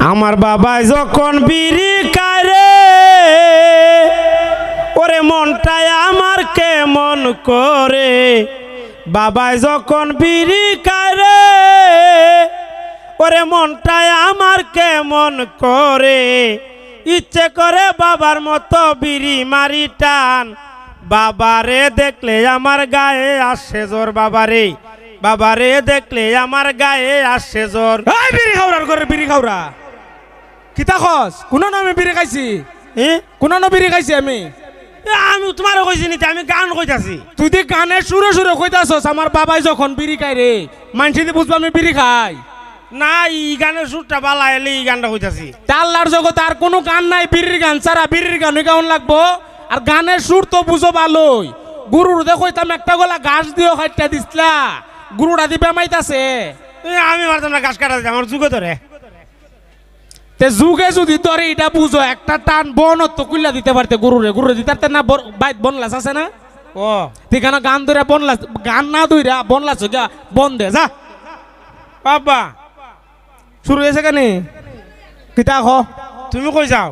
আমার বাবাই যখন বিড়ি কারে, ওরে মনটাই আমার কেমন করে? বাবাই যখন বিড়ি কারে, ওরে মনটাই আমার কেমন করে? ইচ্ছে করে বাবার মতো বিড়ি মারি টান। বাবারে দেখলে আমার গায়ে আসে জোর বাবারে। বাবারে দেখলে আমার গায়ে আসে জোর বিড়ি খাওয়ার করে বিড়ি খাওয়া কিতা খস কোন নামে বিড়ি খাইছি? এ? কোন না বিড়ি খাইছি আমি? আমি তোমার কইছি নিতে আমি গান কইতাছি তুই দি গানে সুরে সুরে কইতাছস আমার বাবাই যখন বিড়ি খাই রে মানসি দি বুঝবা আমি বিড়ি খাই। না ই গানের সুরটা বালা এলে ই গানটা কইতাছি তাল্লার জগৎ আর কোনো গান নাই বিড়ির গান। ছাড়া বিড়ির গানই গাউন লাগবো। আর গানের সুর তো বুঝো ভালোই গুরুর দেখো তাম একটা গলা ঘাস দিও খাইটা দিসলা গুরুটা দি বেমাইতাছে এ, আমি পারতাম না গাছ কাটা আমার যুগে ধরে তে যুগে যদি ধরে এটা বুঝো একটা টান বন তো কুইলা দিতে পারতে গুরুরে। গুরুরে দিতে না বাইত বনলাস আছে না? ও। ঠিকানা গান ধরে বনলাস? গান না ধইরা বনলাস গা বন দে যা। বাবা। শুরু হয়েছে কেন? কিতা খ তুমি কই যাও?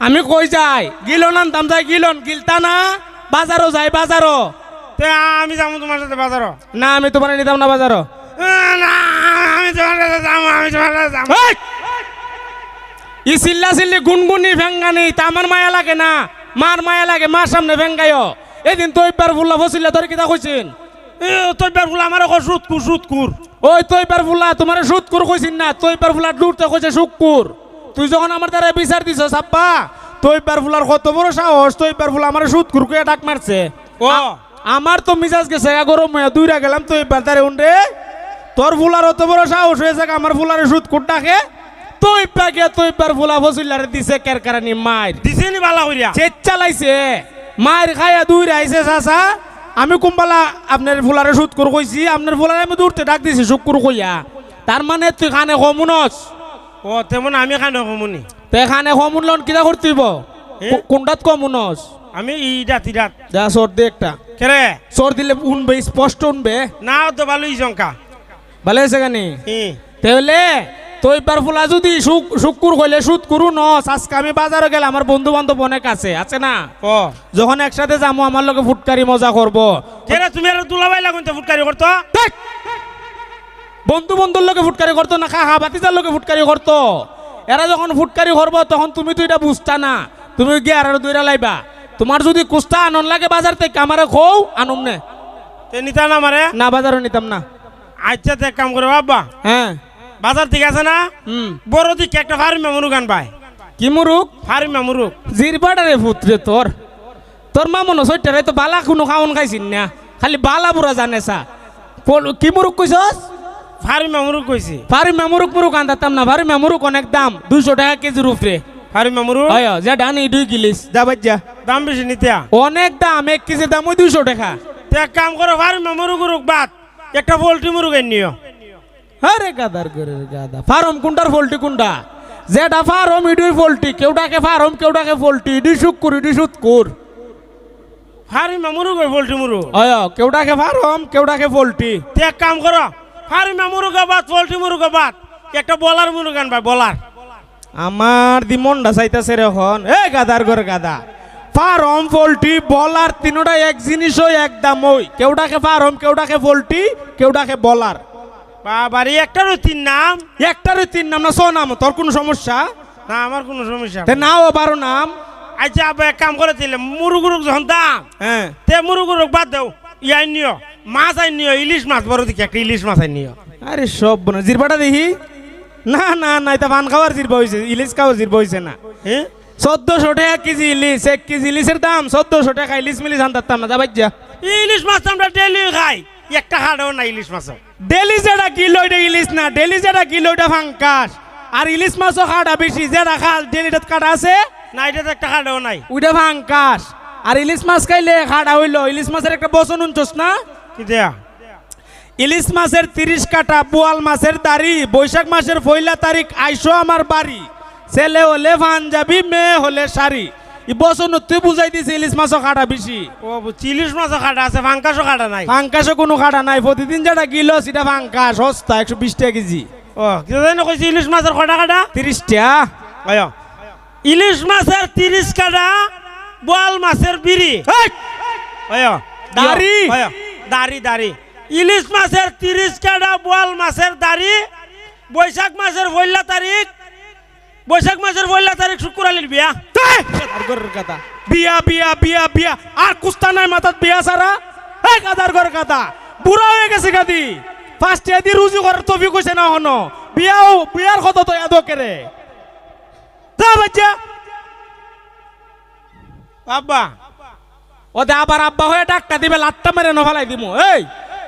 আমি কই যাই? গিলন আনতাম যাই গিলন। গিলতা না? বাজারও যাই বাজারও। তে আমি যাব তোমার সাথে বাজারও। না আমি তোমার নিতাম না বাজারও। না আমি তোমার সাথে যাব আমি তোমার সাথে যাব! ই চিল্লা চিল্লি গুনগুনি ভেঙ্গানি তা আমার মায়া লাগে না। মার মায়া লাগে মার সামনে ভেঙ্গাইও। এদিন তো একবার ফুল্লা ফসিলে তোর কিতা কইছিন এ, তোর বের ফুল আমার কো সুত কুর সুত কুর ওই তুই পার ফুলা তোমার সুদ কুর কইছিন না তুই পার ফুলা ডুরতে কইছে শুকুর তুই যখন আমার দ্বারা বিচার দিছ সাপ্পা তুই পার ফুলার কত বড় সাহস তুই পার ফুলা আমার সুদ কুর কইয়া ডাক মারছে। ও। আমার তো মিজাজ গেছে গরম হয়ে দুইরা গেলাম তুই পার তারে উন্ডে তোর ফুলার অত বড় সাহস হয়েছে আমার ফুলারে সুদ কুর ডাকে। তুই পাকে তুই পার ফুলা ফসিলারে দিছে কেরকারানি মার দিছে নি বালা কইরা চেত চালাইছে। মার খাইয়া দুইরা আইছে চাচা। আমি কুম্বালা আপনার ফুলারে সুদ করে কইছি আপনার ফুলারে আমি দূরতে ডাক দিছি শুক্র কইয়া। তার মানে তুই খানে কমুনস ও তেমন আমি খান কমুনি। তে খানে কমুন লন কিতা করতিব? কোনটাত কমুনস আমি ইডাত ইডাত যা সর দে একটা। কেরে সর দিলে উনবে স্পষ্ট উনবে না তো ভালো ই সংখ্যা ভালো হয়েছে ই। তাহলে তুই বার ফুলা যদি শুক্র কইলে সুদ করু নস আজকে আমি বাজারে গেলে আমার বন্ধু বান্ধব অনেক আছে আছে না? যখন একসাথে যাব আমার লোকে ফুটকারি মজা করব। কেরে তুমি আর দুলাবাই লাগুন তো ফুটকারি করতো! বন্ধু বন্ধুর লোকে ফুটকারি করতো না খা বাতিজার লোকে ফুটকারি করতো। এরা যখন ফুটকারি করব তখন তুমি তো এটা বুঝতা না। তুমি গিয়ে আর দুইটা লাইবা। তোমার যদি কুস্তা আনন্দ লাগে বাজার থেকে আমারে খৌ আনুম নে। তে নিতা না মারে না বাজারও নিতাম না। আচ্ছা তে এক কাম করে বাবা। হ্যাঁ। বাজার ঠিক আছে না? হুম। বড় দিকে একটা ফার্মে মুরুগ আনবাই কি মুরুক ফার্মে মুরুগ। জিরবাডারে ফুটরে তোর। তোর মা মনে সইটারে তো বালা কোনো খাওন খাইছিন না। খালি বালা বুড়া জানে সা পল- কি মুরুক কইছস? ফার্মে মুরুগ কইছি। ফারি মেমুরুক মুরুক আনতাম না। ফারি মেমুরুক অনেক দাম। দুইশো টাকা কেজি উপরে ফার্মে মুরুগ? হয় যে ডানি দুই গিলিস। যা বাজ্জা দাম বেশি নিতে অনেক দাম এক কেজি দাম ওই দুইশো টাকা। তে এক কাম করো ফার্মে মুরুগ মুরুগ বাদ। একটা পোল্ট্রি মুরুগ নিও। আরে গাদার করে গাদা। ফার্ম কোনটার ফল্টি কোনটা যেটা ফার্ম ইডুই ফল্টি। কেউটাকে ফার্ম কেউটাকে ফল্টি। ইডি শুকুর ইডি সুৎকুর। ফার্মে মুরুগ ওই পোল্ট্রি মুরুগ। হয় কেউটাকে ফার্ম কেউটাকে ফল্টি। তে এক কাম করো ফার্মে মুরুগ বাদ পোল্ট্রি মুরুগ বাদ একটা বলার মুরুগ আনবাই বলার। আমার দি মনটা চাইতেছে রে এখন এ গাদার করে গাদা। ফার্ম ফল্টি বলার তিনোটা এক জিনিসই এক দাম ওই কেউটাকে ফার্ম কেউটাকে ফল্টি কেউটাকে বলার। বাবারি একটারও তিন নাম? একটারে তিন নাম না ছ নাম তোর কোনো সমস্যা? না আমার কোনো সমস্যা নেই। নাও বারো নাম। আচ্ছা আবার এক কাম করে দিলে মুরুগ মুরুগ যখন দাম হ্যাঁ। তে মুরুগ মুরুগ বাদ দেও ইয়াই নিও মাছ আই নিও ইলিশ মাছ বড় দিকে একটা ইলিশ মাছ আই নিও। আরে সব বনা জিরবাটা দেখি? না না না এটা পান খাওয়ার জিরবা হয়েছে ইলিশ খাওয়ার জিরবা হয়েছে না। হ্যাঁ? চোদ্দশো টাকা কেজি ইলিশ এক কেজি ইলিশের দাম চোদ্দশো টাকা ইলিশ মিলিশ আনতাম না যাবাই যা ইলিশ মাছ আমরা ডেলি খাই। একটা খাড়াও না ইলিশ মাছ ডেলি যেটা কিলো এটা ইলিশ না ডেলি যেটা কিলো এটা ফাঙ্কাস আর ইলিশ মাছও খাটা বেশি যেটা খা ডেলিটা কাটা আছে না এটা একটা খাড়াও নাই। ওইটা ফাঙ্কাস আর ইলিশ মাছ খাইলে খাটা হইল ইলিশ মাছের একটা বসন উনছস না? কি দেয়া? ইলিশ মাছের তিরিশ কাটা বোয়াল মাছের দাড়ি বৈশাখ মাসের পয়লা তারিখ আইসো আমার বাড়ি। ছেলে হলে পাঞ্জাবি মেয়ে হলে শাড়ি। ই বছর তুই বুঝাই দিছে ইলিশ মাছও খাটা বেশি। ও ইলিশ মাছও খাটা আছে ফাঙ্কাশও খাটা নাই। ফাঙ্কাসও কোনো খাটা নাই। প্রতিদিন যেটা কিলো সেটা ফাঙ্কাস সস্তা একশো বিশ টাকা কেজি। ও কি কইছি ইলিশ মাছের কটা কাটা? তিরিশটা আয়। ইলিশ মাছের তিরিশ কাটা বোয়াল মাছের বিড়ি। দাড়ি? দাড়ি দাড়ি। ইলিশ মাছের তিরিশ কাটা বোয়াল মাছের দাড়ি। বৈশাখ মাসের পয়লা তারিখ বৈশাখ মাসের পয়লা তারিখ শুক্রালির বিয়া কথা। বিয়া বিয়া বিয়া বিয়া। আর কুস্তা নাই মাথাত বিয়া সারা এই গাদার ঘর কথা। বুড়া হয়ে গেছে গাদি। ফার্স্ট এদি রুজু করার তফি কইছে না হনো। বিয়াও বিয়ার কথা তো এদ কেরে যা বাচ্চা। বাবা ওদে আবার আব্বা হয়ে ডাক্তার দিবে লাট্টা মেরে নফালাই দিমু। এই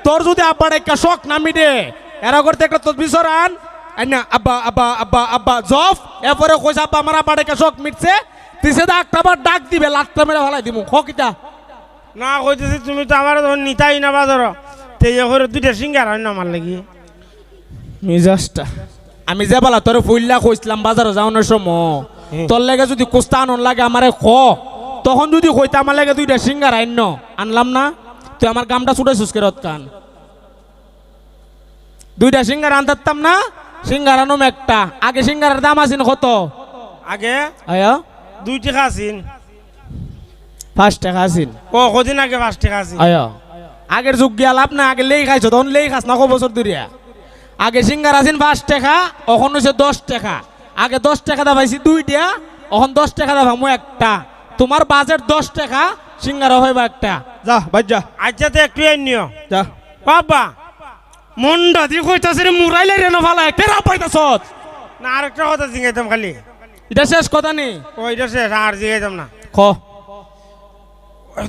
তোর যদি আব্বার একটা শখ নামি দে এরা করতে একটা তোর বিসরান আইনা আব্বা আব্বা আব্বা আব্বা জফ এরপরে কইছে আব্বা আমার আব্বার একটা শখ মিটছে তিসে দা আবার ডাক দিবে লাট্টা মেরে ফেলাই দিমু হকিটা না কইতেছি তুমি তো আমার নিতাই না বাজার তে করে দুইটা সিঙ্গার হয় না আমার লাগি মিজাজটা আমি যে বলা তোর ফুইল্লা কইছিলাম বাজারে যাওয়ানোর সময়। তোর লাগে যদি কুস্তা আনন লাগে আমারে খ তখন যদি কইতে আমার লাগে দুইটা সিঙ্গার আইন আনলাম না তুই আমার গামটা ছুটে সুস্কে রত কান দুইটা সিঙ্গার আনতাম না সিঙ্গার আনম একটা। আগে সিঙ্গারের দাম আছেন কত? আগে? আয়া? দুই টাকা আছিন পাঁচ টাকা আছেন ও কদিন আগে পাঁচ টাকা আছিন আয়া? আগের যুগ গিয়া লাভ না আগে লেই খাইছো তখন লেই খাস না কো বছর ধরিয়া? আগে সিঙ্গার আছেন পাঁচ টাকা এখন হচ্ছে দশ টাকা। আগে দশ টাকা দা পাইছি দুইটা এখন দশ টাকা দা ভামু একটা। তোমার বাজেট দশ টাকা সিঙ্গারা হইবা একটা। যা বাজ যা। আচ্ছা তো একটু নিও। যা। বাবা মন্ডা দি কইতাছে রে মুরাইলে রে নফালা কেরা পাইতাছ না আরেকটা কথা জিগাইতাম খালি। এটা শেষ কথা নেই ও এটা শেষ আর জিগাইতাম না। খ।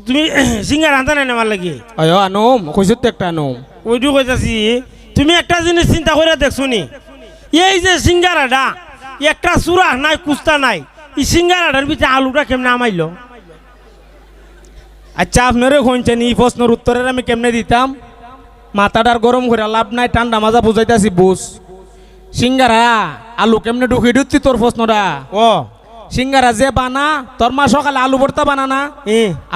তুমি সিঙ্গার আনতে নাই আমার লাগি? আয় আনুম কইছত তো একটা আনুম। ওইটু কইতাছি তুমি একটা জিনিস চিন্তা করে দেখছ নি? এই যে সিঙ্গারাটা একটা চূড়া নাই কুস্তা নাই এই সিঙ্গারাটার ভিতরে আলুটা কেমনে আমাইলো? আচ্ছা আপনারে কইছেন এই প্রশ্নের উত্তরের আমি কেমনে দিতাম? মাথাটার গরম করে লাভ নাই ঠান্ডা মাজা বুঝাইতাছি বুঝ। সিঙ্গারা আলু কেমনে ঢুকি দিচ্ছি তোর প্রশ্নটা? ও। সিঙ্গারা যে বানা তোর মা সকালে আলু ভর্তা বানা না?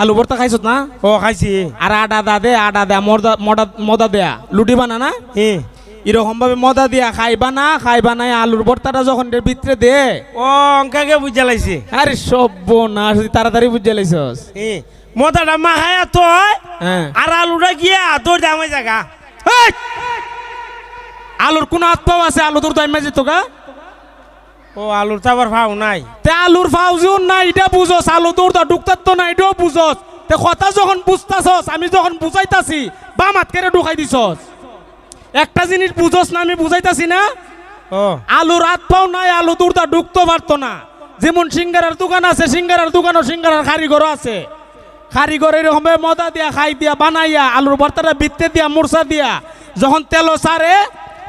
আলু ভর্তা খাইছত না? ও খাইছি। আর আডা দা দে আডা দেয়া মদা মদা দেয়া লুটি বানা না? এরকম ভাবে মদা দিয়া খাইবা না খাইবা না আলুর ভর্তাটা যখন ভিতরে দে। ও অঙ্কাকে বুঝা লাইছে আরে সব্য না তাড়াতাড়ি বুঝে লাইছস এ মতাটা মা খায়া তো হ্যাঁ। আর আলুটা গিয়া তোর দামে জায়গা! আলুর কোন হাত পাও আছে আলু তোর দাইমা যেত গা ও আলুর তো আবার ভাও নাই। তে আলুর ফাউজিও না এটা বুঝস আলু তোর দা ঢুকতার তো না এটাও বুঝস। তে কথা যখন বুঝতাছস আমি যখন বুঝাইতাছি বাম হাত কেড়ে ঢুকাই দিছস। একটা জিনিস বুঝস না আমি বুঝাইতাছি না? ও। আলুর হাত পাও নাই আলু তোর দা ঢুকতে পারতো না। যেমন সিঙ্গারার দোকান আছে সিঙ্গারার দোকানও সিঙ্গারার কারিগরও আছে। কারিগর এরকম ভাবে মদা দিয়া খাই দিয়া বানাইয়া আলুর ভর্তাটা বিত্তে দিয়া মুরসা দিয়া যখন তেল সারে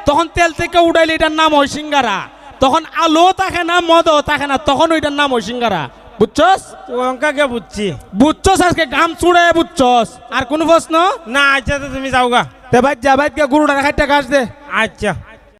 তখন তেল থেকে উঠাইলে এটার নাম হয় সিঙ্গারা। তখন আলো থাকে না মদও থাকে না তখন ওইটার নাম হয় সিঙ্গারা। বুঝছস? ও অঙ্কাকে বুঝছি। বুঝছস আজকে? গাম চুড়ে বুঝছস। আর কোন প্রশ্ন? না আচ্ছা তো তুমি যাও গা তে ভাই যা ভাই গুরুটা খাইটা কাজ দে। আচ্ছা।